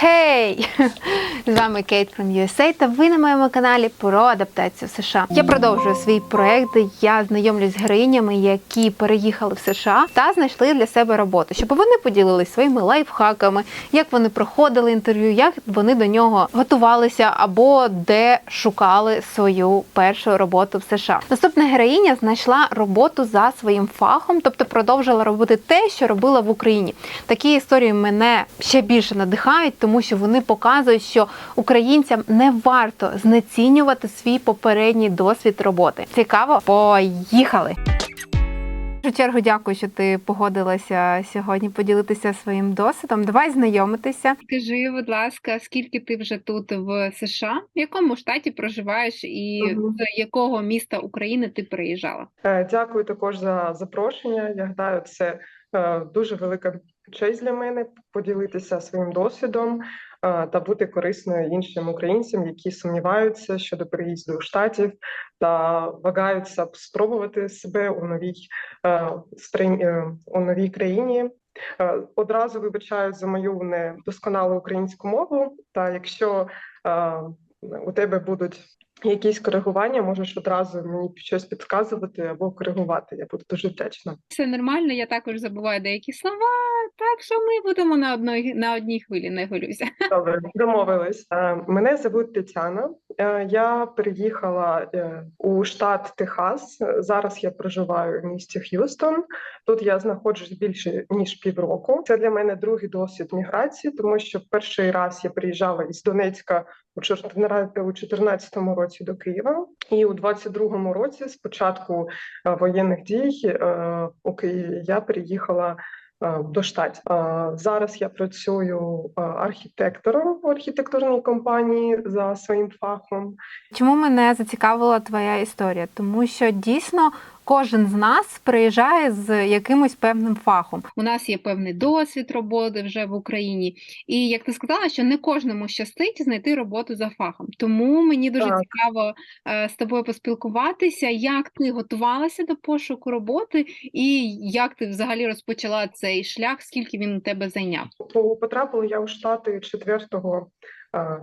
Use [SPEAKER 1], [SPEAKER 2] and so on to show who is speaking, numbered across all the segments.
[SPEAKER 1] Хей! З вами Кейт from USA та ви на моєму каналі про адаптацію в США. Я продовжую свій проект, де я знайомлюсь з героїнями, які переїхали в США та знайшли для себе роботу, щоб вони поділились своїми лайфхаками, як вони проходили інтерв'ю, як вони до нього готувалися або де шукали свою першу роботу в США. Наступна героїня знайшла роботу за своїм фахом, тобто продовжила робити те, що робила в Україні. Такі історії мене ще більше надихають, тому що вони показують, що українцям не варто знецінювати свій попередній досвід роботи. Цікаво, поїхали! Першу чергу дякую, що ти погодилася сьогодні поділитися своїм досвідом. Давай знайомитися. Скажи, будь ласка, скільки ти вже тут в США? В якому штаті проживаєш і
[SPEAKER 2] Мгм.
[SPEAKER 1] з якого міста України ти приїжджала?
[SPEAKER 2] Е, Дякую також за запрошення. Я гадаю, це е, дуже велика честь для мене поділитися своїм досвідом та бути корисною іншим українцям, які сумніваються щодо переїзду у штатів та вагаються спробувати себе у новій е, е, у новій країні. Е, Одразу вибачаю за мою недосконалу українську мову. Та якщо у тебе будуть якісь коригування, можеш одразу мені щось підказувати або коригувати. Я буду дуже вдячна.
[SPEAKER 1] Все нормально, я також забуваю деякі слова, так що ми будемо на одній на одній хвилі, не хвилюйся.
[SPEAKER 2] Добре, домовились. Е, Мене звуть Тетяна. Е, Я переїхала е, у штат Техас. Зараз я проживаю в місті Х'юстон. Тут я знаходжусь більше ніж півроку. Це для мене другий досвід міграції, тому що перший раз я приїжджала із Донецька у 2014 році до Києва, і у 22-му році, з початку е, воєнних дій у Києві, я приїхала до штатів. Е, Зараз я працюю е, архітектором в архітектурній компанії за своїм фахом.
[SPEAKER 1] Чому мене зацікавила твоя історія? Тому що дійсно кожен з нас приїжджає з якимось певним фахом. У нас є певний досвід роботи вже в Україні, і як ти сказала, що не кожному щастить знайти роботу за фахом. Тому мені дуже
[SPEAKER 2] Так.
[SPEAKER 1] цікаво е, з тобою поспілкуватися, як ти готувалася до пошуку роботи, і як ти взагалі розпочала цей шлях, скільки він у тебе зайняв.
[SPEAKER 2] Потрапила я у штати 4 е,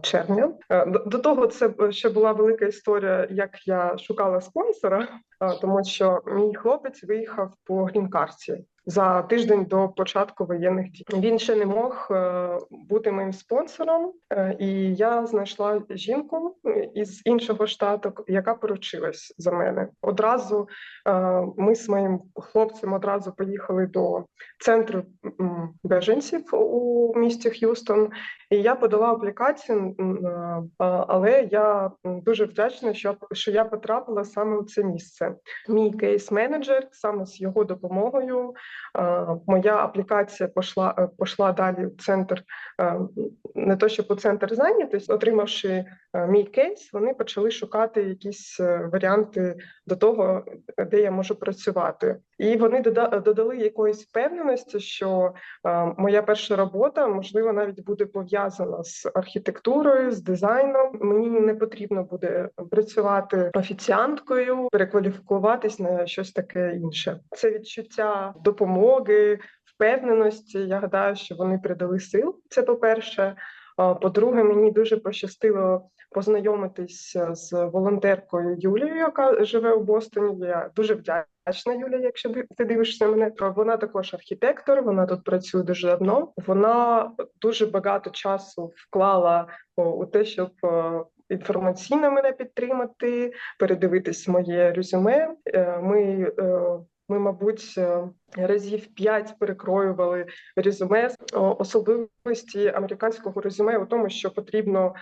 [SPEAKER 2] червня. Е, До того це ще була велика історія, як я шукала спонсора, е, тому що мій хлопець виїхав по грін-карті за тиждень до початку воєнних дій. Він ще не мог е, бути моїм спонсором, е, і я знайшла жінку е, із іншого штату, яка поручилась за мене. Одразу ми з моїм хлопцем одразу поїхали до центру беженців у місті Х'юстон, і я подала аплікацію, але я дуже вдячна, що, що я потрапила саме у це місце. Мій кейс-менеджер саме з його допомогою. Е, Моя аплікація пішла, е, пішла далі в центр, е, не то щоб у центр зайнятості, отримавши мій кейс, вони почали шукати якісь варіанти до того, де я можу працювати. І вони дода- додали якоїсь впевненості, що е, моя перша робота можливо навіть буде пов'язана з архітектурою, з дизайном. Мені не потрібно буде працювати офіціанткою, перекваліфікуватись на щось таке інше. Це відчуття допомоги, впевненості. Я гадаю, що вони придали сил. Це по-перше. А, По-друге, мені дуже пощастило познайомитись з волонтеркою Юлією, яка живе у Бостоні. Я дуже вдячна Юлія, якщо ти дивишся мене. Вона також архітектор, вона тут працює дуже давно. Вона дуже багато часу вклала у те, щоб е, інформаційно мене підтримати, передивитись моє резюме. Е, Ми, е, ми, мабуть, е, разів п'ять перекроювали резюме особливості американського резюме у тому, що потрібно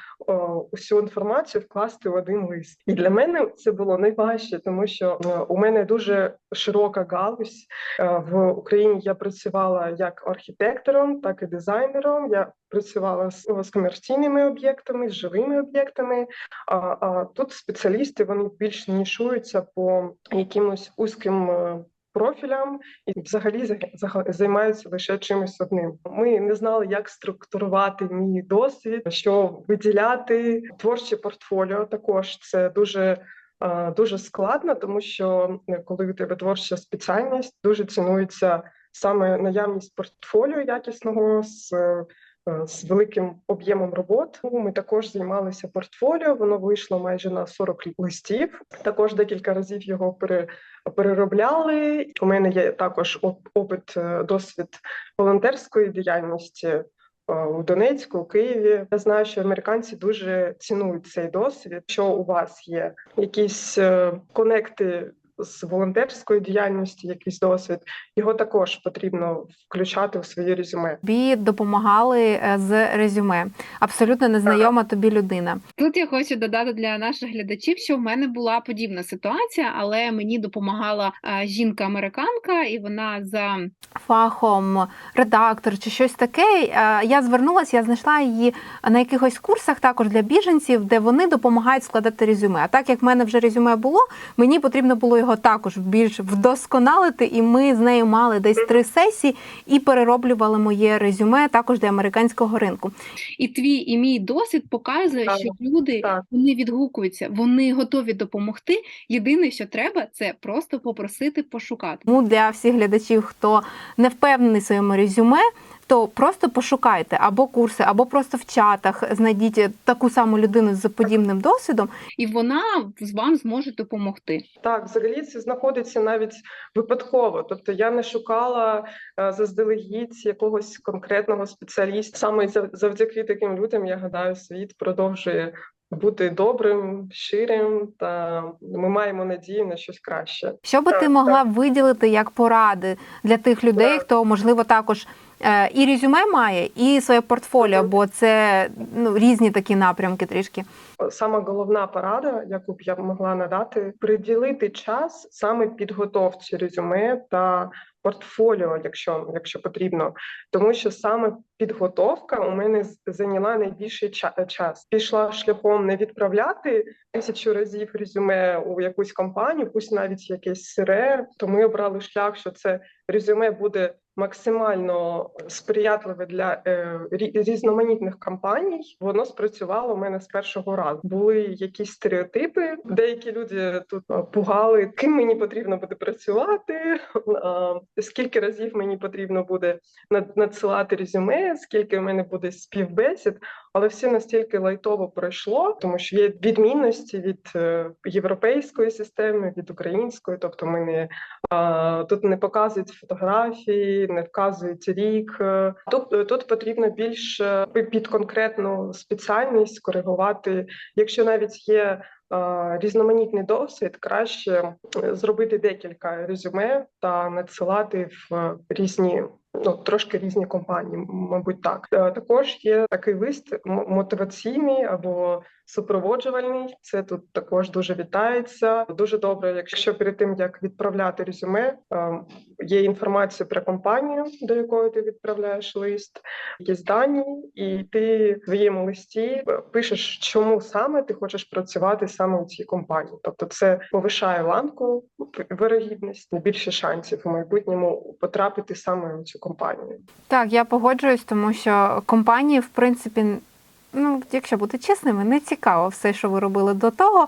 [SPEAKER 2] усю інформацію вкласти в один лист. І для мене це було найважче, тому що е, у мене дуже широка галузь. Е, В Україні я працювала як архітектором, так і дизайнером. Я працювала з, комерційними об'єктами, з живими об'єктами. А, а тут спеціалісти вони більш нішуються по якимось узким. Профілям і взагалі за- за- займаються лише чимось одним. Ми не знали, як структурувати мій досвід, що виділяти творче портфоліо. Також це дуже дуже складно, тому що е, коли у тебе творча спеціальність, дуже цінується саме наявність портфоліо якісного з е, з великим об'ємом робот. Ми також займалися портфоліо. Воно вийшло майже на 40 листів. Також декілька разів його пере, переробляли. У мене є також опит, е, досвід волонтерської діяльності. е, У Донецьку, у Києві я знаю, що американці дуже цінують цей досвід. Якщо у вас є якісь е, конекти з волонтерської діяльності, якийсь досвід, його також потрібно включати у своє резюме.
[SPEAKER 1] Тобі допомагали е, з резюме. Абсолютно незнайома тобі людина.
[SPEAKER 3] Тут я хочу додати для наших глядачів, що в мене була подібна ситуація, але мені допомагала е, жінка-американка, і вона за
[SPEAKER 1] Фахом, редактор чи щось таке. Е, Я звернулася, я знайшла її на якихось курсах також для біженців, де вони допомагають складати резюме. А так як в мене вже резюме було, мені потрібно було його також більш вдосконалити, і ми з нею мали десь три сесії і перероблювали моє резюме також для американського ринку.
[SPEAKER 3] і твій і мій досвід показує,
[SPEAKER 2] Так,
[SPEAKER 3] що люди
[SPEAKER 2] так.
[SPEAKER 3] вони відгукуються, вони готові допомогти. Єдине, що треба, це просто попросити пошукати.
[SPEAKER 1] Тому для всіх глядачів, хто не впевнений в своєму резюме, то просто пошукайте або курси, або просто в чатах знайдіть таку саму людину з подібним досвідом.
[SPEAKER 3] І вона вам зможе допомогти.
[SPEAKER 2] Так, взагалі це знаходиться навіть випадково. Тобто я не шукала е, заздалегідь якогось конкретного спеціаліста. Саме зав- завдяки таким людям, я гадаю, світ продовжує бути добрим, щирим, та ми маємо надію на щось краще.
[SPEAKER 1] Що би ти
[SPEAKER 2] Так,
[SPEAKER 1] могла виділити як поради для тих людей,
[SPEAKER 2] Так.
[SPEAKER 1] хто можливо також е, і резюме має, і своє портфоліо,
[SPEAKER 2] Мгм.
[SPEAKER 1] бо це ну різні такі напрямки трішки.
[SPEAKER 2] Сама головна порада, яку б я могла надати, приділити час саме підготовці резюме та портфоліо, якщо, якщо потрібно, тому що саме підготовка у мене зайняла найбільший час. Пішла шляхом не відправляти тисячу разів резюме у якусь компанію, пусть навіть якесь сире. То ми обрали шлях, що це резюме буде максимально сприятливе для е, різноманітних компаній. Воно спрацювало у мене з першого разу. Були якісь стереотипи. Деякі люди тут е, пугали, ким мені потрібно буде працювати, скільки разів мені потрібно буде надсилати резюме, скільки в мене буде співбесід. Але все настільки лайтово пройшло, тому що є відмінності від е, європейської системи, від української, тобто ми не Тут не показують фотографії, не вказують рік. Е, Тут, тут потрібно більш е, під конкретну спеціальність коригувати. Якщо навіть є різноманітний досвід, краще е, зробити декілька резюме та надсилати в різні. Ну, трошки різні компанії, мабуть, так. Е, Також є такий лист мотиваційний або супроводжувальний. Це тут також дуже вітається. Дуже добре, якщо перед тим як відправляти резюме, е, є інформація про компанію, до якої ти відправляєш лист, є дані, і ти в своєму листі пишеш, чому саме ти хочеш працювати саме у цій компанії. Тобто, це повишає ланку вирогідність, більше шансів у майбутньому потрапити саме у цю компанію.
[SPEAKER 1] Так, я погоджуюсь, тому що компанії, в принципі, ну якщо бути чесними, не цікаво все, що ви робили до того.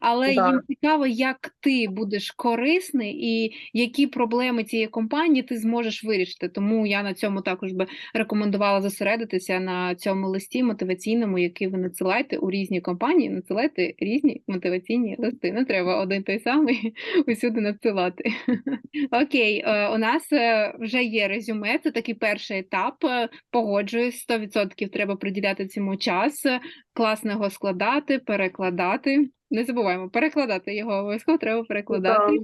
[SPEAKER 3] Але
[SPEAKER 2] Да.
[SPEAKER 3] їм цікаво, як ти будеш корисний і які проблеми цієї компанії ти зможеш вирішити. Тому я на цьому також би рекомендувала зосередитися на цьому листі мотиваційному, який ви надсилаєте у різні компанії. Надсилайте різні мотиваційні листи. Не треба один той самий усюди надсилати. Окей, е, у нас е, вже є резюме. Це такий перший етап. Е, Погоджуюсь, 100% треба приділяти цьому час. Класно його складати, перекладати. Не забуваємо, перекладати його обов'язково треба перекладати.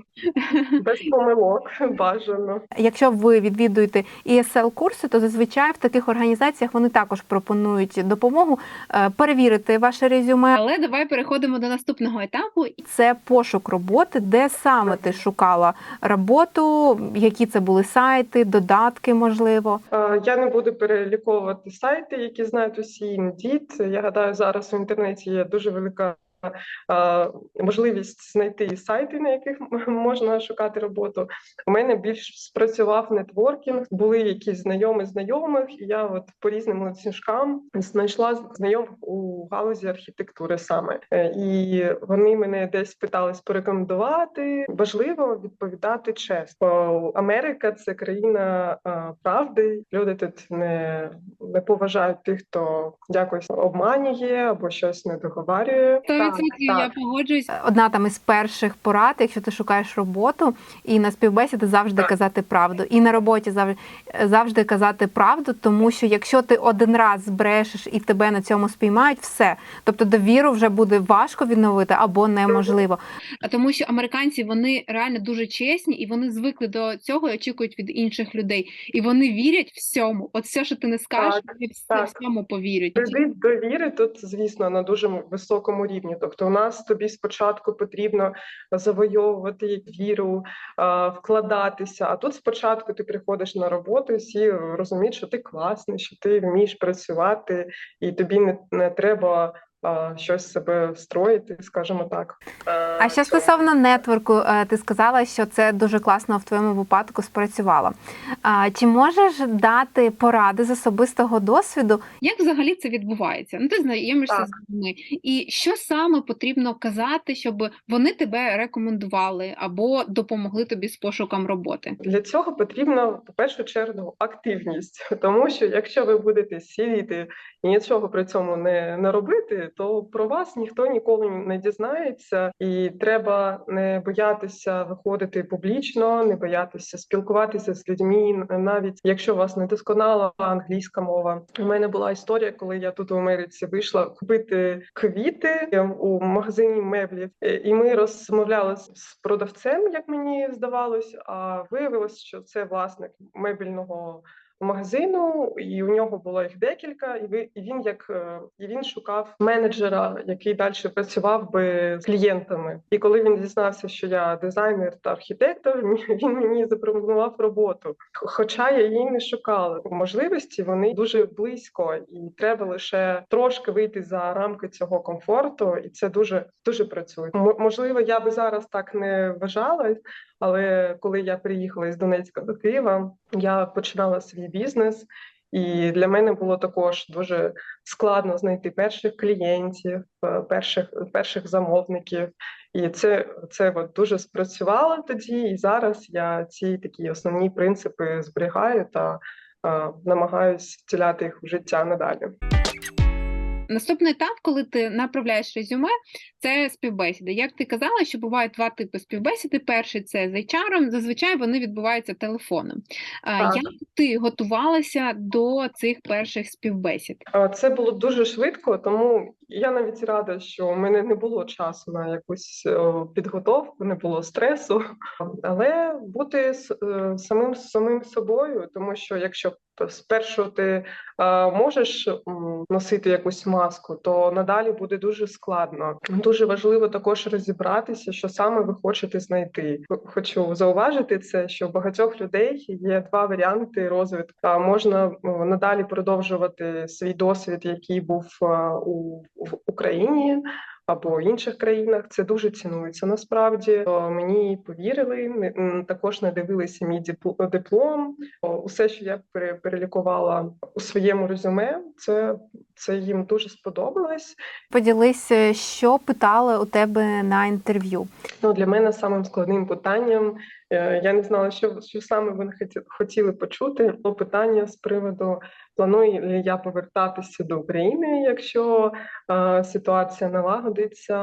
[SPEAKER 2] Без помилок бажано.
[SPEAKER 1] Якщо ви відвідуєте ESL курси, то зазвичай в таких організаціях вони також пропонують допомогу е, перевірити ваше резюме.
[SPEAKER 3] Але давай переходимо до наступного етапу.
[SPEAKER 1] Це пошук роботи, де саме ти шукала роботу, які це були сайти, додатки, можливо.
[SPEAKER 2] Е, Я не буду переліковувати сайти, які знають усі Indeed. Я гадаю, зараз в інтернеті є дуже велика можливість знайти сайти, на яких можна шукати роботу. У мене більш спрацював нетворкінг, були якісь знайомі знайомих, і я от по різним ланцюжкам знайшла знайомих у галузі архітектури саме. Е, І вони мене десь питались порекомендувати. Важливо відповідати чесно. Америка це країна е, правди. Люди тут не, не поважають тих, хто якось обманює або щось не договарює.
[SPEAKER 3] Відсотків я погоджуюсь.
[SPEAKER 1] Одна там із перших порад, якщо ти шукаєш роботу, і на співбесіди завжди
[SPEAKER 2] Так.
[SPEAKER 1] казати правду, і на роботі завжди, завжди казати правду, тому що якщо ти один раз збрешеш і тебе на цьому спіймають, все. Тобто довіру вже буде важко відновити або неможливо.
[SPEAKER 3] А тому, що американці вони реально дуже чесні і вони звикли до цього і очікують від інших людей. І вони вірять всьому. От все, що ти не скажеш,
[SPEAKER 2] Так,
[SPEAKER 3] вони
[SPEAKER 2] так.
[SPEAKER 3] всьому повірять.
[SPEAKER 2] Довіри тут, звісно, на дуже високому рівні. Тобто, у нас тобі спочатку потрібно завойовувати віру, вкладатися. А тут спочатку ти приходиш на роботу, і всі розуміють, що ти класний, що ти вмієш працювати, і тобі не, не треба щось себе строїти, скажімо так.
[SPEAKER 1] А ще стосовно нетворку, е, ти сказала, що це дуже класно в твоєму випадку спрацювало. А, Чи можеш дати поради з особистого досвіду,
[SPEAKER 3] Як взагалі це відбувається? Ну, ти знайомишся
[SPEAKER 2] Так.
[SPEAKER 3] з людьми, і що саме потрібно казати, щоб вони тебе рекомендували або допомогли тобі з пошуком роботи?
[SPEAKER 2] Для цього потрібно в першу чергу активність, тому що якщо ви будете сидіти і нічого при цьому не, не робити, то про вас ніхто ніколи не дізнається, і треба не боятися виходити публічно, не боятися спілкуватися з людьми, навіть якщо у вас не досконала англійська мова. У мене була історія, коли я тут у Америці вийшла купити квіти у магазині меблів, Е, і ми розмовляли з продавцем, як мені здавалось. А виявилось, що це власник мебельного магазину, і у нього було їх декілька. І ви він як е, і він шукав менеджера, який далі працював би з клієнтами. І коли він дізнався, що я дизайнер та архітектор, він мені запропонував роботу. Хоча я її не шукала. Можливості вони дуже близько, і треба лише трошки вийти за рамки цього комфорту, і це дуже дуже працює. Можливо, я би зараз так не вважала, але коли я приїхала із Донецька до Києва, я починала свій бізнес. І для мене було також дуже складно знайти перших клієнтів, е, перших перших замовників. І це, це от дуже спрацювало тоді. І зараз я ці такі основні принципи зберігаю та е, намагаюся втіляти їх в життя надалі.
[SPEAKER 3] Наступний етап, коли ти направляєш резюме, це співбесіди. Як ти казала, що бувають два типи співбесіди. Перший це з HR, зазвичай вони відбуваються телефоном.
[SPEAKER 2] Так.
[SPEAKER 3] Як ти готувалася до цих перших співбесід?
[SPEAKER 2] Це було дуже швидко, тому я навіть рада, що в мене не було часу на якусь е, підготовку, не було стресу. Але бути е, самим самим собою, тому що якщо спершу ти е, можеш носити якусь маску, то надалі буде дуже складно. Дуже важливо також розібратися, що саме ви хочете знайти. Хочу зауважити це, що у багатьох людей є два варіанти розвитку. Можна надалі продовжувати свій досвід, який був у в Україні. Або інших країнах це дуже цінується насправді. Мені повірили, також не дивилися мій дипл- диплом. Усе, що я пере- перелікувала у своєму резюме, це, це їм дуже сподобалось.
[SPEAKER 1] поділись, е, що питали у тебе на інтерв'ю?
[SPEAKER 2] Ну, для мене самим складним питанням е, я не знала, що, що саме вони хоті- хотіли почути. Було питання з приводу планую я повертатися до України, якщо е, ситуація налагодиться.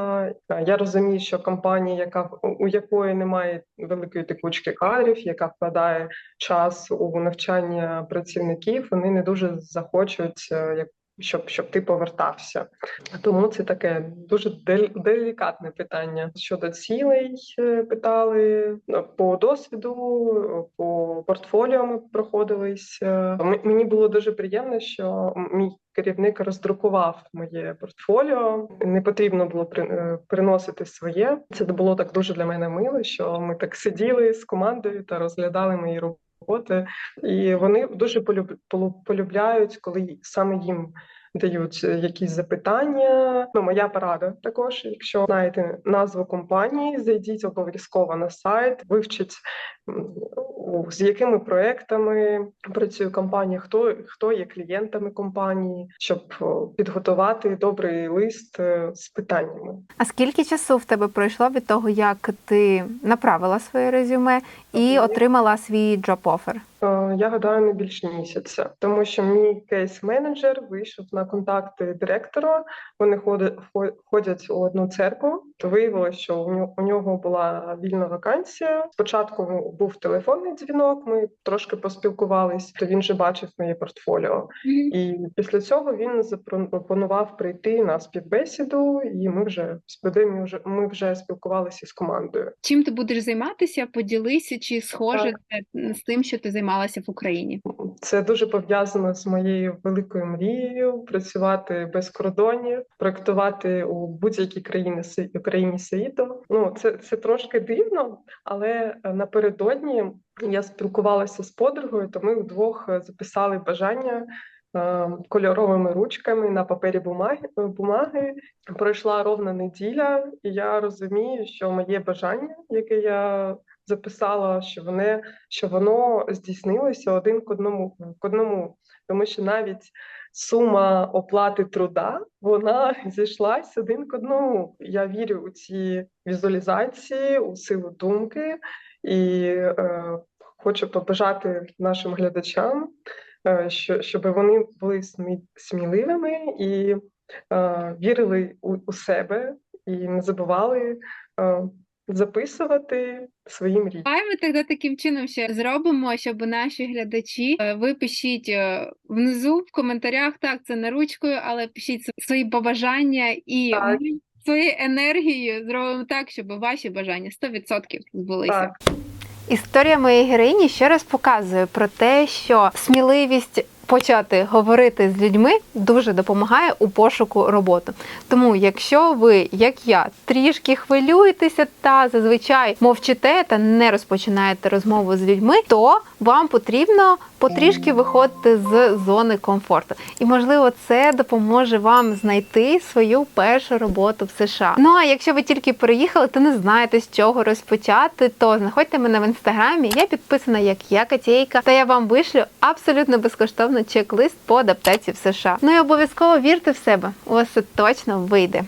[SPEAKER 2] Е, Я розумію, що компанія, яка у якої немає великої текучки кадрів, яка вкладає час у навчання працівників, вони не дуже захочуть е, як. Щоб щоб ти повертався, тому це таке дуже дел- делікатне питання щодо цілей. е, Питали ну, по досвіду, по портфоліо ми проходились. Е, Мені було дуже приємно, що мій керівник роздрукував моє портфоліо. Не потрібно було е, приносити своє. Це було так дуже для мене мило, що ми так сиділи з командою та розглядали мої роботи. І вони дуже полюб, полюбляють, коли саме їм дають е, якісь запитання. Ну, моя порада також. Якщо знаєте назву компанії, зайдіть обов'язково на сайт, вивчіть з якими проектами працює компанія, хто хто є клієнтами компанії, щоб підготувати добрий лист е, з питаннями.
[SPEAKER 1] А скільки часу в тебе пройшло від того, як ти направила своє резюме і отримала свій?
[SPEAKER 2] Е, Я гадаю, не більше місяця, тому що мій кейс-менеджер вийшов на контакти директора. Вони ходять ходять у одну церкву. То виявилося, що у нього була вільна вакансія. Спочатку був телефонний дзвінок. Ми трошки поспілкувались. То він вже бачив моє портфоліо. І після цього він запропонував прийти на співбесіду, і ми вже ми вже ми вже спілкувалися з командою.
[SPEAKER 3] Чим ти будеш займатися? Поділися, чи схоже
[SPEAKER 2] Так.
[SPEAKER 3] це з тим, що ти займалася в Україні?
[SPEAKER 2] Це дуже пов'язано з моєю великою мрією працювати без кордонів, проектувати у будь-якій країні країні світу. Ну це, це трошки дивно, але е, напередодні я спілкувалася з подругою, то ми вдвох е, записали бажання. е, Кольоровими ручками на папері бумаги, бумаги пройшла ровна неділя, і я розумію, що моє бажання, яке я записала, що воно що воно здійснилося один к одному к одному, тому що навіть сума оплати труда вона зійшлась один к одному. Я вірю у ці візуалізації, у силу думки і е, хочу побажати нашим глядачам, е, що щоб вони були смі- сміливими і е, вірили у, у себе і не забували. Е, Записувати свої мрії.
[SPEAKER 3] Давай ми тоді таким чином ще зробимо, щоб наші глядачі е, ви пишіть е, внизу в коментарях. Так, це не ручкою, але пишіть свої побажання і
[SPEAKER 2] Так.
[SPEAKER 3] Своєю енергією зробимо так, щоб ваші бажання 100% збулися.
[SPEAKER 2] Так.
[SPEAKER 1] Історія моєї героїні ще раз показує про те, що сміливість почати говорити з людьми дуже допомагає у пошуку роботи. Тому, якщо ви, як я, трішки хвилюєтеся та зазвичай мовчите та не розпочинаєте розмову з людьми, то вам потрібно потрішки виходити з зони комфорту. І можливо, це допоможе вам знайти свою першу роботу в США. Ну а якщо ви тільки переїхали, то не знаєте з чого розпочати, то знаходьте мене в інстаграмі. Я підписана як я Катєйка, та я вам вишлю абсолютно безкоштовно чек-лист по адаптації в США. Ну і обов'язково вірте в себе, у вас це точно вийде.